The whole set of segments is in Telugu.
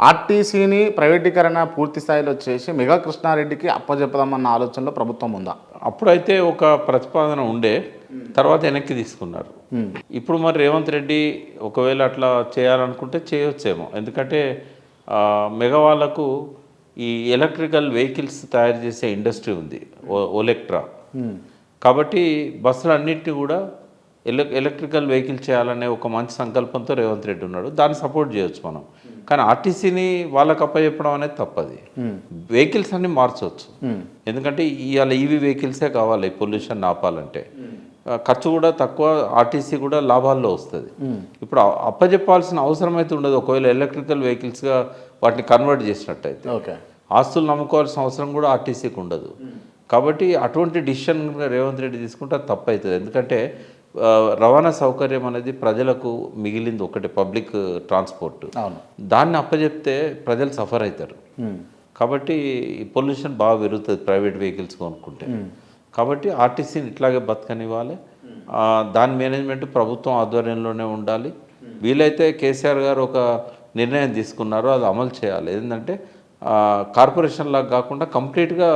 ఆర్టీసీని ప్రైవేటీకరణ పూర్తి స్థాయిలో చేసి మెగా కృష్ణారెడ్డికి అప్పజెప్పదామన్న ఆలోచనలో ప్రభుత్వం ఉందా? అప్పుడైతే ఒక ప్రతిపాదన ఉండే తర్వాత వెనక్కి తీసుకున్నారు. ఇప్పుడు మరి రేవంత్ రెడ్డి ఒకవేళ అట్లా చేయాలనుకుంటే చేయొచ్చేమో. ఎందుకంటే మెగా వాళ్ళకు ఈ ఎలక్ట్రికల్ వెహికల్స్ తయారు చేసే ఇండస్ట్రీ ఉంది ఓలెక్ట్రా. కాబట్టి బస్సులు అన్నింటినీ కూడా ఎల ఎలక్ట్రికల్ వెహికల్ చేయాలనే ఒక మంచి సంకల్పంతో రేవంత్ రెడ్డి ఉన్నాడు. దాన్ని సపోర్ట్ చేయొచ్చు మనం. కానీ ఆర్టీసీని వాళ్ళకి అప్పచెప్పడం అనేది తప్పది. వెహికల్స్ అన్ని మార్చవచ్చు ఎందుకంటే ఇవాళ ఈవీ వెహికల్సే కావాలి పొల్యూషన్ ఆపాలంటే ఖర్చు కూడా తక్కువ ఆర్టీసీ కూడా లాభాల్లో వస్తుంది. ఇప్పుడు అప్పచెప్పాల్సిన అవసరం అయితే ఉండదు. ఒకవేళ ఎలక్ట్రికల్ వెహికల్స్గా వాటిని కన్వర్ట్ చేసినట్టయితే. ఓకే. ఆస్తులు నమ్ముకోవాల్సిన అవసరం కూడా ఆర్టీసీకి ఉండదు. కాబట్టి అటువంటి డిసిషన్ రేవంత్ రెడ్డి తీసుకుంటే తప్పు అవుతుంది ఎందుకంటే రవాణా సౌకర్యం అనేది ప్రజలకు మిగిలింది ఒకటి పబ్లిక్ ట్రాన్స్పోర్ట్. అవును. దాన్ని అప్పచెప్తే ప్రజలు సఫర్ అవుతారు కాబట్టి పొల్యూషన్ బాగా పెరుగుతుంది ప్రైవేట్ వెహికల్స్ కొనుక్కుంటే. కాబట్టి ఆర్టీసీని ఇట్లాగే బతకనివ్వాలి. దాని మేనేజ్మెంట్ ప్రభుత్వం ఆధ్వర్యంలోనే ఉండాలి. వీలైతే కేసీఆర్ గారు ఒక నిర్ణయం తీసుకున్నారో అది అమలు చేయాలి. ఏంటంటే కార్పొరేషన్ లాగా కాకుండా కంప్లీట్గా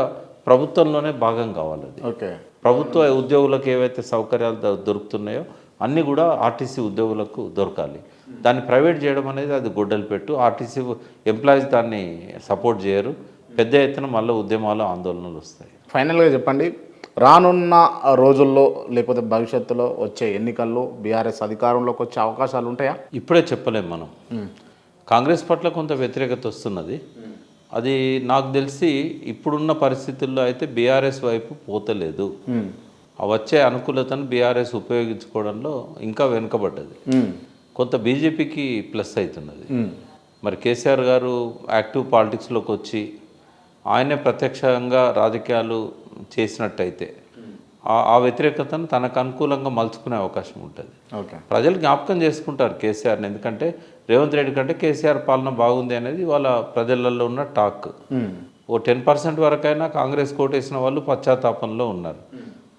ప్రభుత్వంలోనే భాగం కావాలి అది. ఓకే. ప్రభుత్వ ఉద్యోగులకు ఏవైతే సౌకర్యాలు దొరుకుతున్నాయో అన్నీ కూడా ఆర్టీసీ ఉద్యోగులకు దొరకాలి. దాన్ని ప్రైవేట్ చేయడం అనేది అది గొడ్డలు పెట్టు. ఆర్టీసీ ఎంప్లాయీస్ దాన్ని సపోర్ట్ చేయరు. పెద్ద ఎత్తున మళ్ళీ ఉద్యమాలు ఆందోళనలు వస్తాయి. ఫైనల్గా చెప్పండి. రానున్న రోజుల్లో లేకపోతే భవిష్యత్తులో వచ్చే ఎన్నికల్లో బీఆర్ఎస్ అధికారంలోకి వచ్చే అవకాశాలు ఉంటాయా? ఇప్పుడే చెప్పలేం మనం. కాంగ్రెస్ పట్ల కొంత వ్యతిరేకత వస్తున్నది. అది నాకు తెలిసి ఇప్పుడున్న పరిస్థితుల్లో అయితే బీఆర్ఎస్ వైపు పోతలేదు. వచ్చే అనుకూలతను బీఆర్ఎస్ ఉపయోగించుకోవడంలో ఇంకా వెనుకబడ్డది. కొంత బీజేపీకి ప్లస్ అవుతున్నది. మరి కేసీఆర్ గారు యాక్టివ్ పాలిటిక్స్లోకి వచ్చి ఆయనే ప్రత్యక్షంగా రాజకీయాలు చేసినట్టయితే ఆ- వ్యతిరేకతను తనకు అనుకూలంగా మలుచుకునే అవకాశం ఉంటుంది. ఓకే. ప్రజలు జ్ఞాపకం చేసుకుంటారు కేసీఆర్ని. ఎందుకంటే రేవంత్ రెడ్డి కంటే కేసీఆర్ పాలన బాగుంది అనేది వాళ్ళ ప్రజలలో ఉన్న టాక్. ఓ టెన్ పర్సెంట్ వరకైనా కాంగ్రెస్ కోటేసిన వాళ్ళు పశ్చాత్తాపంలో ఉన్నారు.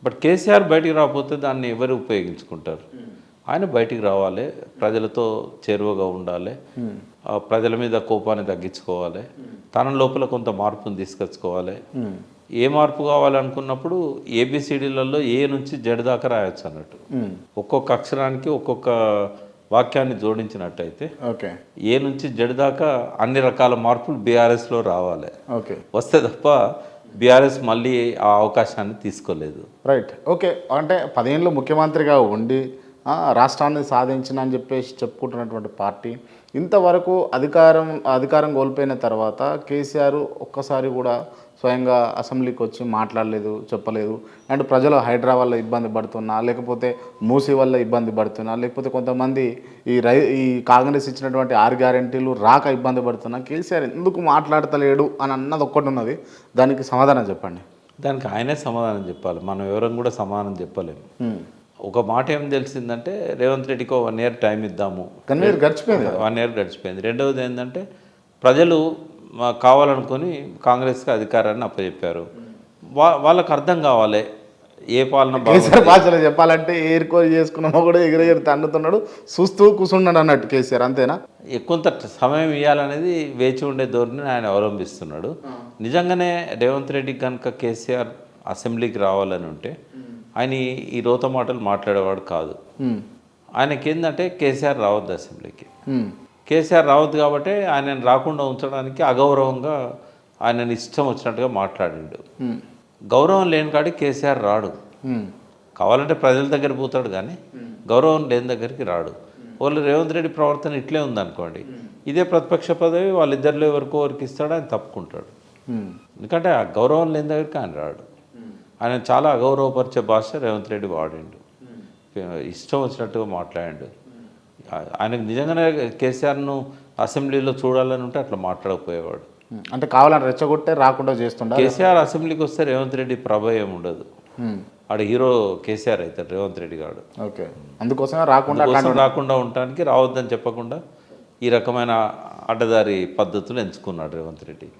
బట్ కేసీఆర్ బయటికి రాకపోతే దాన్ని ఎవరు ఉపయోగించుకుంటారు? ఆయన బయటికి రావాలి ప్రజలతో చేరువగా ఉండాలి ఆ ప్రజల మీద కోపాన్ని తగ్గించుకోవాలి తన లోపల కొంత మార్పును తీసుకొచ్చుకోవాలి. ఏ మార్పు కావాలనుకున్నప్పుడు ఏబిసిడీలలో ఏ నుంచి జడ్ దాకా రాయొచ్చు అన్నట్టు. ఒక్కొక్క అక్షరానికి ఒక్కొక్క వాక్యాన్ని జోడించినట్టయితే ఓకే. ఏ నుంచి జడ్ దాకా అన్ని రకాల మార్పులు బీఆర్ఎస్లో రావాలి. ఓకే. వస్తే తప్ప బీఆర్ఎస్ మళ్ళీ ఆ అవకాశాన్ని తీసుకోలేదు. రైట్. ఓకే. అంటే పదేళ్ళు ముఖ్యమంత్రిగా ఉండి రాష్ట్రాన్ని సాధించిన అని చెప్పేసి చెప్పుకుంటున్నటువంటి పార్టీ. ఇంతవరకు అధికారం అధికారం కోల్పోయిన తర్వాత కేసీఆర్ ఒక్కసారి కూడా స్వయంగా అసెంబ్లీకి వచ్చి మాట్లాడలేదు చెప్పలేదు. అండ్ ప్రజలు హైడ్రా వల్ల ఇబ్బంది పడుతున్నా లేకపోతే మూసీ వల్ల ఇబ్బంది పడుతున్నా లేకపోతే కొంతమంది ఈ రై ఈ కాంగ్రెస్ ఇచ్చినటువంటి ఆరు గ్యారెంటీలు రాక ఇబ్బంది పడుతున్నా కేసీఆర్ ఎందుకు మాట్లాడతలేడు అని అన్నది ఒక్కటి ఉన్నది. దానికి సమాధానం చెప్పండి. దానికి ఆయనే సమాధానం చెప్పాలి. మనం ఎవరం కూడా సమాధానం చెప్పలేము. ఒక మాట ఏం తెలిసిందంటే రేవంత్ రెడ్డికి వన్ ఇయర్ టైం ఇద్దాము. కానీ మీరు గడిచిపోయింది వన్ ఇయర్ గడిచిపోయింది. రెండవది ఏంటంటే ప్రజలు కావాలనుకొని కాంగ్రెస్కి అధికారాన్ని అప్పచెప్పారు. వా వాళ్ళకి అర్థం కావాలి. ఏ పాలన భాషలో చెప్పాలంటే ఏరుకోరి చేసుకున్నామో కూడా ఎగిరెగిరి తండుతున్నాడు చూస్తూ కూర్చున్నాడు అన్నట్టు కేసీఆర్. అంతేనా? కొంత సమయం ఇవ్వాలనేది వేచి ఉండే ధోరణిని ఆయన అవలంబిస్తున్నాడు. నిజంగానే రేవంత్ రెడ్డి కనుక కేసీఆర్ అసెంబ్లీకి రావాలని ఉంటే ఆయన ఈ- రోత మాటలు మాట్లాడేవాడు కాదు. ఆయనకి ఏంటంటే కేసీఆర్ రావద్దు అసెంబ్లీకి. కేసీఆర్ రావద్దు కాబట్టి ఆయనను రాకుండా ఉంచడానికి అగౌరవంగా ఆయనని ఇష్టం వచ్చినట్టుగా మాట్లాడిండు. గౌరవం లేని కాడికి కేసీఆర్ రాడు. కావాలంటే ప్రజల దగ్గర పోతాడు కానీ గౌరవం లేని దగ్గరికి రాడు వాళ్ళు రేవంత్ రెడ్డి ప్రవర్తన ఇట్లే ఉందనుకోండి ఇదే ప్రతిపక్ష పదవి వాళ్ళిద్దరిలో ఎవరికో ఎవరికి ఇస్తాడు ఆయన తప్పుకుంటాడు. ఎందుకంటే ఆ గౌరవం లేని దగ్గరికి ఆయన రాడు ఆయన చాలా అగౌరవపరిచే భాష రేవంత్ రెడ్డి వాడిండు. ఇష్టం వచ్చినట్టుగా మాట్లాడిండు. ఆయనకు నిజంగానే కేసీఆర్ను అసెంబ్లీలో చూడాలని ఉంటే అట్లా మాట్లాడకపోయేవాడు. అంటే కావాలని రెచ్చగొట్టే రాకుండా చేస్తుండ? కేసీఆర్ అసెంబ్లీకి వస్తే రేవంత్ రెడ్డి ప్రభావం ఉండదు. ఆడ హీరో కేసీఆర్ అవుతాడు రేవంత్ రెడ్డి గారు ఓకే. అందుకోసమే రాకుండా రాకుండా ఉండటానికి రావద్దని చెప్పకుండా ఈ రకమైన అడ్డదారి పద్ధతులు ఎంచుకున్నాడు రేవంత్ రెడ్డి.